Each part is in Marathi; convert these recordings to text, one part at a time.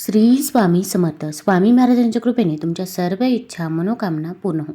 श्री स्वामी समर्थ. स्वामी महाराजांच्या कृपेने तुमच्या सर्व इच्छा मनोकामना पूर्ण हो.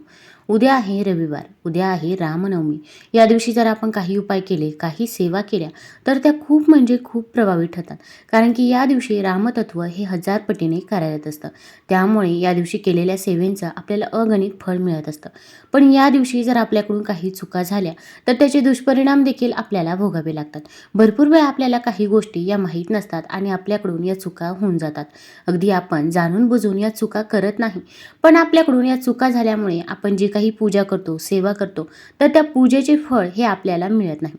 उद्या आहे रविवार. उद्या आहे रामनवमी. या दिवशी जर आपण काही उपाय केले काही सेवा केल्या तर त्या खूप म्हणजे खूप प्रभावी ठरतात. कारण की या दिवशी रामतत्व हे हजार पटीने कार्यरत असतं. त्यामुळे या दिवशी केलेल्या सेवेंचं आपल्याला अगणित फळ मिळत असतं. पण या दिवशी जर आपल्याकडून काही चुका झाल्या तर त्याचे दुष्परिणाम देखील आपल्याला भोगावे लागतात. भरपूर वेळा आपल्याला काही गोष्टी या माहीत नसतात आणि आपल्याकडून या चुका होऊन जातात. अगदी आपण जाणून बुजून या चुका करत नाही. पण आपल्याकडून या चुका झाल्यामुळे आपण जी काही पूजा करतो सेवा करतो तर त्या पूजेचे फळ हे आपल्याला मिळत नाही.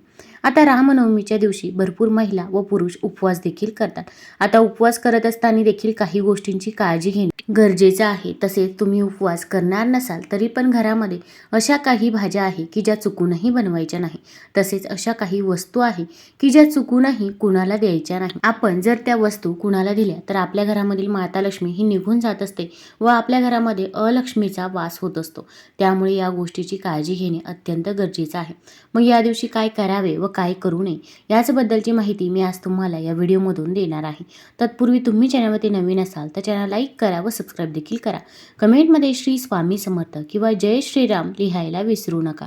आता रामनवमीच्या दिवशी भरपूर महिला व पुरुष उपवास देखील करतात. आता उपवास करत असताना देखील काही गोष्टींची काळजी घेणे गरजेचं आहे. तसेच तुम्ही उपवास करणार नसाल तरी पण घरामध्ये अशा काही भाज्या आहे की ज्या चुकूनही बनवायच्या नाही. तसेच अशा काही वस्तू आहे की ज्या चुकूनही कुणाला द्यायच्या नाही. आपण जर त्या वस्तू कुणाला दिल्या तर आपल्या घरामधील माता लक्ष्मी ही निघून जात असते व आपल्या घरामध्ये अलक्ष्मीचा वास होत असतो. त्यामुळे या गोष्टीची काळजी घेणे अत्यंत गरजेचं आहे. मग या दिवशी काय करावे व काय करू नये याचबद्दलची माहिती मी आज तुम्हाला या व्हिडिओमधून देणार आहे. तत्पूर्वी तुम्ही चॅनलवरती नवीन असाल तर चॅनल लाईक करा व सबस्क्राईब देखील करा. कमेंटमध्ये श्री स्वामी समर्थ किंवा जय श्रीराम लिहायला विसरू नका.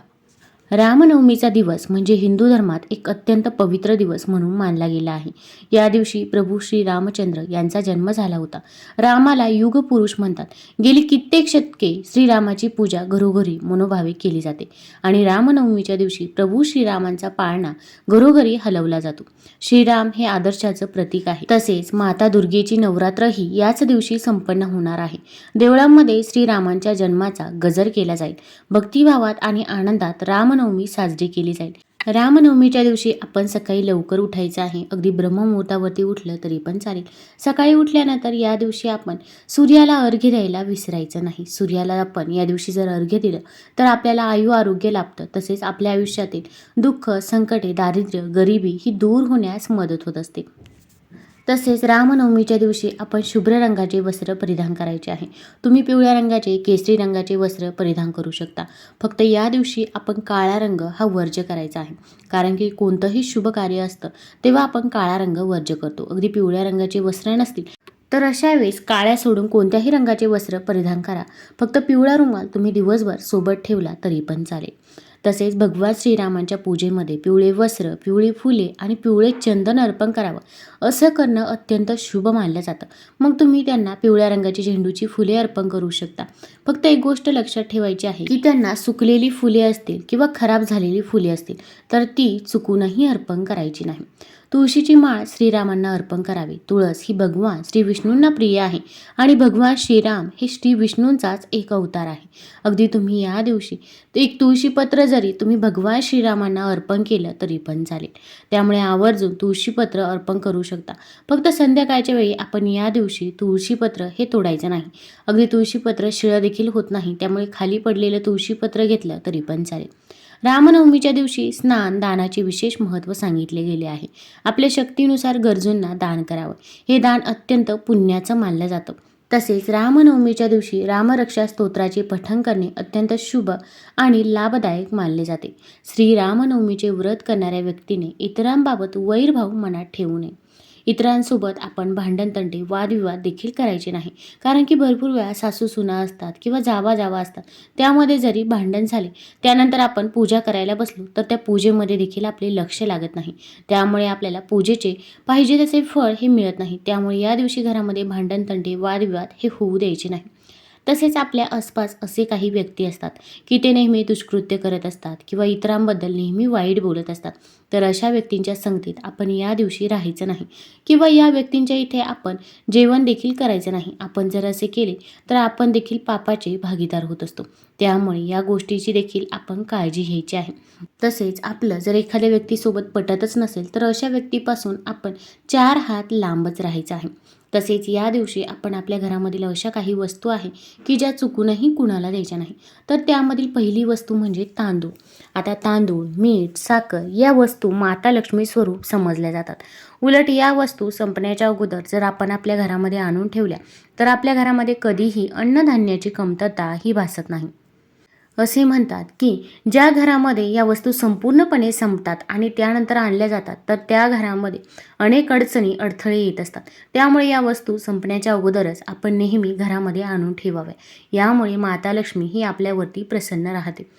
रामनवमीचा दिवस म्हणजे हिंदू धर्मात एक अत्यंत पवित्र दिवस म्हणून मानला गेला आहे. या दिवशी प्रभू श्री रामचंद्र यांचा जन्म झाला होता. रामाला युग पुरुष म्हणतात. गेली कित्येक शतके श्रीरामाची पूजा घरोघरी मनोभावे केली जाते आणि रामनवमीच्या दिवशी प्रभू श्रीरामांचा पाळणा घरोघरी हलवला जातो. श्रीराम हे आदर्शाचं प्रतीक आहे. तसेच माता दुर्गेची नवरात्रही याच दिवशी संपन्न होणार आहे. देवळांमध्ये श्रीरामांच्या जन्माचा गजर केला जाईल. भक्तिभावात आणि आनंदात राम रामनवमी साजरी केली जाईल. रामनवमीच्या दिवशी आपण सकाळी लवकर उठायचं आहे. अगदी ब्रह्ममुहूर्तावरती उठलं तरी पण चालेल. सकाळी उठल्यानंतर या दिवशी आपण सूर्याला अर्घ्य द्यायला विसरायचं नाही. सूर्याला आपण या दिवशी जर अर्घ्य दिलं तर आपल्याला आयु आरोग्य लाभतं. तसेच आपल्या आयुष्यातील दुःख संकटे दारिद्र्य गरिबी ही दूर होण्यास मदत होत असते. तसेच रामनवमीच्या दिवशी आपण शुभ्र रंगाचे वस्त्र परिधान करायचे आहे. तुम्ही पिवळ्या रंगाचे केसरी रंगाचे वस्त्र परिधान करू शकता. फक्त या दिवशी आपण काळा रंग हा वर्ज्य करायचा आहे. कारण की कोणतंही शुभ कार्य असतं तेव्हा आपण काळा रंग वर्ज्य करतो. अगदी पिवळ्या रंगाचे वस्त्र नसतील तर अशा वेळेस काळ्या सोडून कोणत्याही रंगाचे वस्त्र परिधान करा. फक्त पिवळा रुमाल तुम्ही दिवसभर सोबत ठेवला तरी पण चालेल. तसेच भगवान श्रीरामांच्या पूजेमध्ये पिवळे वस्त्र पिवळी फुले आणि पिवळे चंदन अर्पण करावं. असं करणं अत्यंत शुभ मानलं जातं. मग तुम्ही त्यांना पिवळ्या रंगाची झेंडूची फुले अर्पण करू शकता. फक्त एक गोष्ट लक्षात ठेवायची आहे की त्यांना सुकलेली फुले असतील किंवा खराब झालेली फुले असतील तर ती चुकूनही अर्पण करायची नाही. तुळशीची माळ श्रीरामांना अर्पण करावी. तुळस ही भगवान श्री विष्णूंना प्रिय आहे आणि भगवान श्रीराम हे श्री विष्णूंचाच एक अवतार आहे. अगदी तुम्ही या दिवशी एक तुळशीपत्र जरी तुम्ही भगवान श्रीरामांना अर्पण केलं तरी पण चालेल. त्यामुळे आवर्जून तुळशीपत्र अर्पण करू शकता. फक्त संध्याकाळच्या वेळी आपण या दिवशी तुळशीपत्र हे तोडायचं नाही. अगदी तुळशीपत्र शिळं देखील होत नाही. त्यामुळे खाली पडलेलं तुळशीपत्र घेतलं तरी पण चालेल. रामनवमीच्या दिवशी स्नान दानाचे विशेष महत्त्व सांगितले गेले आहे. आपल्या शक्तीनुसार गरजूंना दान करावं. हे दान अत्यंत पुण्याचं मानलं जातं. तसेच रामनवमीच्या दिवशी रामरक्षा स्तोत्राचे पठण करणे अत्यंत शुभ आणि लाभदायक मानले जाते. श्री रामनवमीचे व्रत करणाऱ्या व्यक्तीने इतरांबाबत वैरभाव मनात ठेवू नये. इतरांसोबत आपण भांडणतंडे वादविवाद देखील करायचे नाही. कारण की भरपूर वेळा सासू सुना असतात किंवा जावा जावा असतात. त्यामध्ये जरी भांडण झाले त्यानंतर आपण पूजा करायला बसलो तर त्या पूजेमध्ये देखील आपले लक्ष लागत नाही. त्यामुळे आपल्याला पूजेचे पाहिजे तसे फळ हे मिळत नाही. त्यामुळे या दिवशी घरामध्ये भांडणतंटे वादविवाद हे होऊ द्यायचे नाही. तसेच आपल्या आसपास असे काही व्यक्ती असतात की ते नेहमी दुष्कृत्य करत असतात किंवा इतरांबद्दल नेहमी वाईट बोलत असतात. तर अशा व्यक्तींच्या संगतीत आपण या दिवशी राहायचं नाही. किंवा या व्यक्तींच्या इथे आपण जेवण देखील करायचं नाही. आपण जर असे केले तर आपण देखील पापाचे भागीदार होत असतो. त्यामुळे या गोष्टीची देखील आपण काळजी घ्यायची आहे. तसेच आपलं जर एखाद्या व्यक्तीसोबत पटतच नसेल तर अशा व्यक्तीपासून आपण चार हात लांबच राहायचं आहे. तसेच या दिवशी आपण आपल्या घरामधील अशा काही वस्तू आहे की ज्या चुकूनही कुणाला द्यायच्या नाही. तर त्यामधील पहिली वस्तू म्हणजे तांदूळ. आता तांदूळ मीठ साखर या वस्तू माता लक्ष्मी स्वरूप समजल्या जातात. उलट या वस्तू संपण्याच्या अगोदर जर आपण आपल्या घरामध्ये आणून ठेवल्या तर आपल्या घरामध्ये कधीही अन्नधान्याची कमतरता ही भासत नाही. असे म्हणतात की ज्या घरामध्ये या वस्तू संपूर्णपणे संपतात आणि त्यानंतर आणल्या जातात तर त्या घरामध्ये अनेक अडचणी अडथळे येत असतात. त्यामुळे या वस्तू संपण्याच्या अगोदरच आपण नेहमी घरामध्ये आणून ठेवाव्या. यामुळे माता लक्ष्मी ही आपल्यावरती प्रसन्न राहते.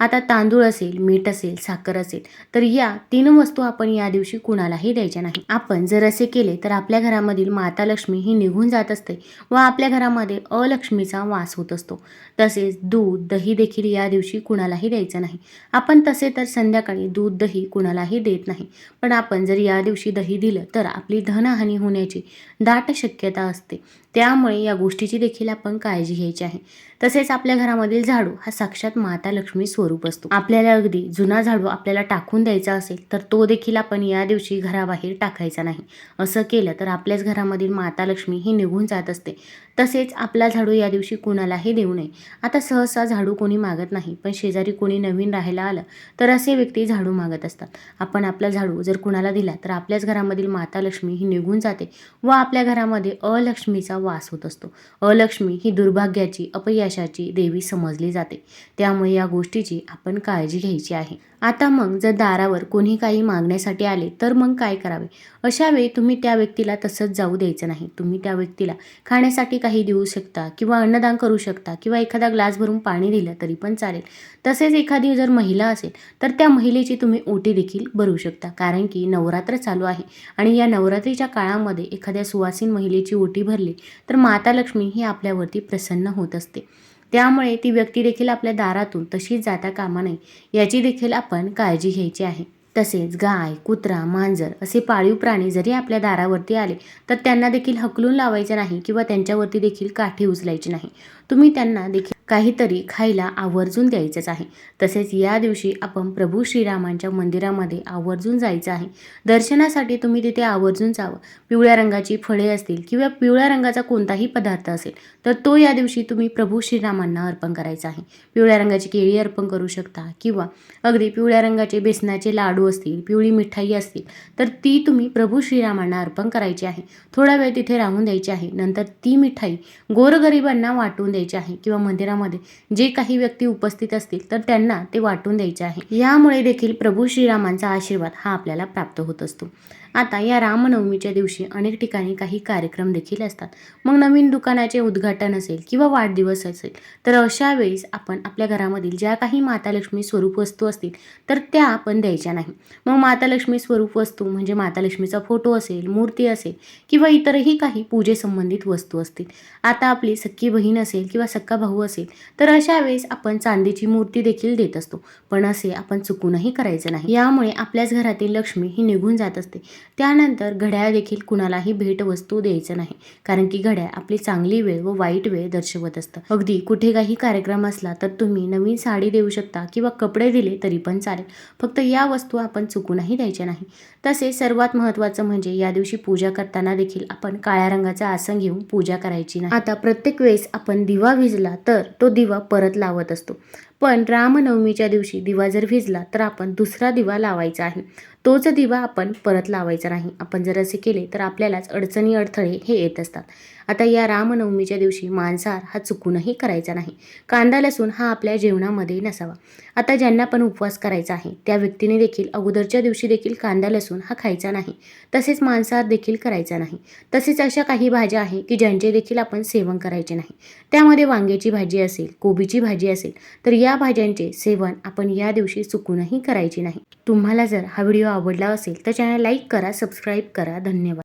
आता तांदूळ असेल मीठ असेल साखर असेल तर या तीन वस्तू आपण या दिवशी कुणालाही द्यायच्या नाही. आपण जर असे केले तर आपल्या घरामधील माता लक्ष्मी ही निघून जात असते व आपल्या घरामध्ये अलक्ष्मीचा वास होत असतो. तसेच दूध दही देखील या दिवशी कुणालाही द्यायचं नाही. आपण तसे तर संध्याकाळी दूध दही कुणालाही देत नाही. पण आपण जर या दिवशी दही दिलं तर आपली धनहानी होण्याची दाट शक्यता असते. त्यामुळे या गोष्टीची देखील आपण काळजी घ्यायची आहे. तसेच आपल्या घरामधील झाडू हा साक्षात माता लक्ष्मी स्वरूप असतो. आपल्याला अगदी जुना झाडू आपल्याला टाकून द्यायचा असेल तर तो देखील आपण या दिवशी घराबाहेर टाकायचा नाही. असं केलं तर आपल्याच घरामधील माता लक्ष्मी ही निघून जात असते. तसेच आपला झाडू या दिवशी कुणालाही देऊ नये. आता सहसा झाडू कोणी मागत नाही पण शेजारी कोणी नवीन राहायला आलं तर असे व्यक्ती झाडू मागत असतात. आपण आपला झाडू जर कुणाला दिला तर आपल्याच घरामधील माता लक्ष्मी ही निघून जाते व आपल्या घरामध्ये अलक्ष्मीचा वास होत असतो. अलक्ष्मी ही दुर्भाग्याची अपयशाची देवी समजली जाते. त्यामुळे या गोष्टीची आपण काळजी घ्यायची आहे. आता मग जर दारावर कोणी काही मागण्यासाठी आले तर मग काय करावे? अशा वेळी तुम्ही त्या व्यक्तीला तसंच जाऊ द्यायचं नाही. तुम्ही त्या व्यक्तीला खाण्यासाठी काही देऊ शकता किंवा अन्नदान करू शकता किंवा एखादा ग्लास भरून पाणी दिलं तरी पण चालेल. तसेच एखादी जर महिला असेल तर त्या महिलेची तुम्ही ओटी देखील भरू शकता. कारण की नवरात्र चालू आहे आणि या नवरात्रीच्या काळामध्ये एखाद्या सुवासीन महिलेची ओटी भरली तर माता लक्ष्मी ही आपल्यावरती प्रसन्न होत असते. त्यामुळे ती व्यक्ती देखील आपल्या दारातून तशीच जाता कामा नये याची देखील आपण काळजी घ्यायची आहे. तसेच गाय कुत्रा मांजर असे पाळीव प्राणी जरी आपल्या दारावरती आले तर त्यांना देखील हकलून लावायचे नाही किंवा त्यांच्यावरती देखील काठी उचलायची नाही. तुम्ही त्यांना देखील काहीतरी खायला आवर्जून द्यायचंच आहे. तसेच या दिवशी आपण प्रभू श्रीरामांच्या मंदिरामध्ये आवर्जून जायचं आहे. दर्शनासाठी तुम्ही तिथे आवर्जून जावं. पिवळ्या रंगाची फळे असतील किंवा पिवळ्या रंगाचा कोणताही पदार्थ असेल तर तो या दिवशी तुम्ही प्रभू श्रीरामांना अर्पण करायचा आहे. पिवळ्या रंगाची केळी अर्पण करू शकता किंवा अगदी पिवळ्या रंगाचे बेसनाचे लाडू असतील पिवळी मिठाई असतील तर ती तुम्ही प्रभू श्रीरामांना अर्पण करायची आहे. थोडा वेळ तिथे राहून द्यायची आहे. नंतर ती मिठाई गोरगरिबांना वाटून द्यायची आहे किंवा मंदिरामध्ये जे काही व्यक्ती उपस्थित असतील तर त्यांना ते वाटून द्यायचे आहे. यामुळे देखील प्रभू श्रीरामांचा आशीर्वाद हा आपल्याला प्राप्त होत असतो. आता या रामनवमीच्या दिवशी अनेक ठिकाणी काही कार्यक्रम देखील असतात. मग नवीन दुकानाचे उद्घाटन असेल किंवा वाढदिवस असेल तर अशा वेळेस आपण आपल्या घरामधील ज्या काही माता लक्ष्मी स्वरूप वस्तू असतील तर त्या आपण द्यायच्या नाही. मग माता लक्ष्मी स्वरूप वस्तू म्हणजे माता लक्ष्मीचा फोटो असेल मूर्ती असेल किंवा इतरही काही पूजेसंबंधित वस्तू असतील. आता आपली सख्खी बहीण असेल किंवा सक्का भाऊ असेल तर अशा वेळेस आपण चांदीची मूर्ती देखील देत असतो. पण असे आपण चुकूनही करायचं नाही. यामुळे आपल्याच घरातील लक्ष्मी ही निघून जात असते. त्यानंतर घड्याळ देखील कुणालाही भेटवस्तू द्यायचं नाही. कारण की घड्याळ आपली चांगली वेळ व वाईट वेळ दर्शवत असतं. अगदी कुठे काही कार्यक्रम असला तर तुम्ही नवीन साडी देऊ शकता किंवा कपडे दिले तरी पण चालेल. फक्त या वस्तू आपण चुकूनही द्यायच्या नाही. तसेच सर्वात महत्त्वाचं म्हणजे या दिवशी पूजा करताना देखील आपण काळ्या रंगाचा आसन घेऊन पूजा करायची नाही. आता प्रत्येक वेळेस आपण दिवा विजला तर तो दिवा परत लावत असतो. पण रामनवमीच्या दिवशी दिवा जर भिजला तर आपण दुसरा दिवा लावायचा आहे. तोच दिवा आपण परत लावायचा नाही. आपण जर असे केले तर आपल्यालाच अडचणी अडथळे हे येत असतात. आता या रामनवमीच्या दिवशी मांसाहार हा चुकूनही करायचा नाही. कांदा लसूण हा आपल्या जेवणामध्ये नसावा. आता ज्यांना पण उपवास करायचा आहे त्या व्यक्तीने देखील अगोदरच्या दिवशी देखील कांदा लसूण हा खायचा नाही. तसेच मांसाहार देखील करायचा नाही. तसेच अशा काही भाज्या आहे की ज्यांचे देखील आपण सेवन करायचे नाही. त्यामध्ये वांग्याची भाजी असेल कोबीची भाजी असेल तर या भाज्यांचे सेवन आपण या दिवशी चुकूनही करायचे नाही. तुम्हाला जर हा व्हिडिओ आवडला असेल तर चॅनल लाईक करा सबस्क्राईब करा. धन्यवाद.